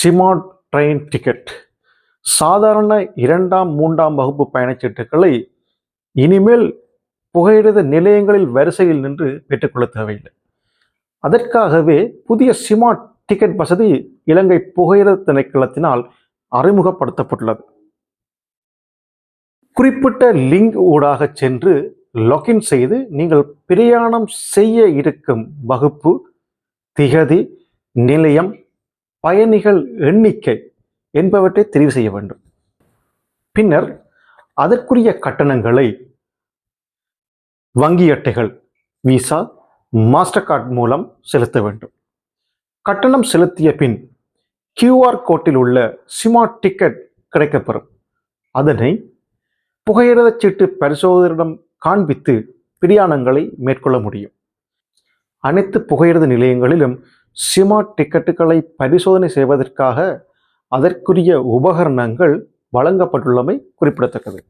சிமார்ட் train ticket. சாதாரண இரண்டாம் மூன்றாம் வகுப்பு பயணச்சீட்டுகளை இனிமேல் புகையிரத நிலையங்களில் வரிசையில் நின்று பெற்றுக்கொள்ள தேவையில்லை. அதற்காகவே புதிய சிமார்ட் டிக்கெட் வசதி இலங்கை புகையிரத திணைக்களத்தினால் அறிமுகப்படுத்தப்பட்டுள்ளது. குறிப்பிட்ட லிங்க் ஊடாக சென்று லாகின் செய்து நீங்கள் பிரயாணம் செய்ய இருக்கும் வகுப்பு திகதி நிலையம் பயணிகள் எண்ணிக்கை என்பவற்றை தெரிவு செய்ய வேண்டும். பின்னர் அதற்குரிய கட்டணங்களை வங்கி அட்டைகள் விசா மாஸ்டர் கார்டு மூலம் செலுத்த வேண்டும். கட்டணம் செலுத்திய பின் கியூஆர் கோட்டில் உள்ள ஸ்மார்ட் டிக்கெட் கிடைக்கப்பெறும். அதனை புகையிரதச் சீட்டு பரிசோதகரிடம் காண்பித்து பிரயாணங்களை மேற்கொள்ள முடியும். அனைத்து புகையிரத நிலையங்களிலும் சிமா டிக்கெட்டுகளை பரிசோதனை செய்வதற்காக அதற்குரிய உபகரணங்கள் வழங்கப்பட்டுள்ளமை குறிப்பிடத்தக்கது.